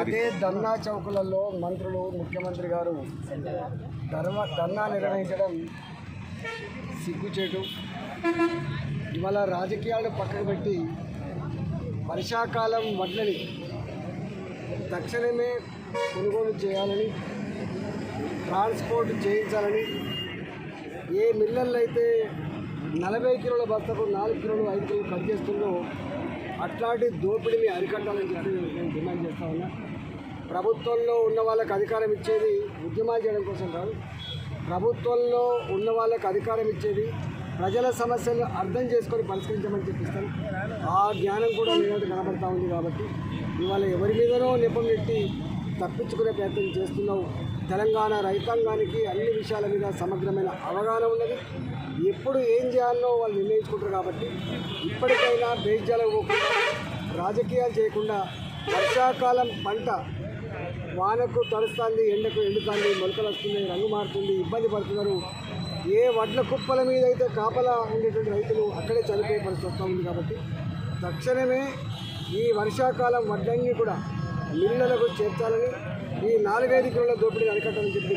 అదే ధర్నా చౌకులలో మంత్రులు ముఖ్యమంత్రి గారు ధర్మ ధర్నా నిర్వహించడం సిగ్గుచేటు. ఇవాళ రాజకీయాలను పక్కకు పెట్టి వర్షాకాలం వడ్లని తక్షణమే కొనుగోలు చేయాలని ట్రాన్స్పోర్ట్ చేయించాలని ఏ మిల్లర్లు అయితే నలభై కిలోల బస్తకు నాలుగు కిలోలు ఐదు కిలోలు కట్ చేస్తుందో అట్లాంటి దోపిడీని అరికట్టాలని చెప్పి నేను డిమాండ్ చేస్తా ఉన్నా. ప్రభుత్వంలో ఉన్న వాళ్ళకి అధికారం ఇచ్చేది ఉద్యమాలు చేయడం కోసం కాదు. ప్రభుత్వంలో ఉన్న వాళ్ళకి అధికారం ఇచ్చేది ప్రజల సమస్యలు అర్థం చేసుకొని పరిష్కరించమని చెప్పిస్తాను ఆ జ్ఞానం కూడా నేను కనబడతా ఉంది కాబట్టి ఇవాళ ఎవరి మీదనో నెపం పెట్టి తప్పించుకునే ప్రయత్నం చేస్తున్నావు. తెలంగాణ రైతాంగానికి అన్ని విషయాల మీద సమగ్రమైన అవగాహన ఉన్నది. ఎప్పుడు ఏం చేయాలో వాళ్ళు నిర్ణయించుకుంటారు కాబట్టి ఇప్పటికైనా బేజాలకు పోకుండా రాజకీయాలు చేయకుండా వర్షాకాలం పంట వానకు తడుస్తుంది ఎండకు ఎండుతుంది మొలకలు వస్తుంది రంగు మారుతుంది ఇబ్బంది పడుతున్నారు. ఏ వడ్ల కుప్పల మీద అయితే కాపలా ఉండేటువంటి రైతులు అక్కడే చనిపోయే పరిస్థితి వస్తూ ఉంది కాబట్టి తక్షణమే ఈ వర్షాకాలం వడ్లన్నీ కూడా మిల్లులకు చేర్చాలని ఈ నాలుగైదు కిలోల దోపిడీని అరికట్టాలని చెప్పి